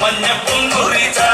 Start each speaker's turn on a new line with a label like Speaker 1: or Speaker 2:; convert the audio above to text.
Speaker 1: मन्य पुंगुरीचा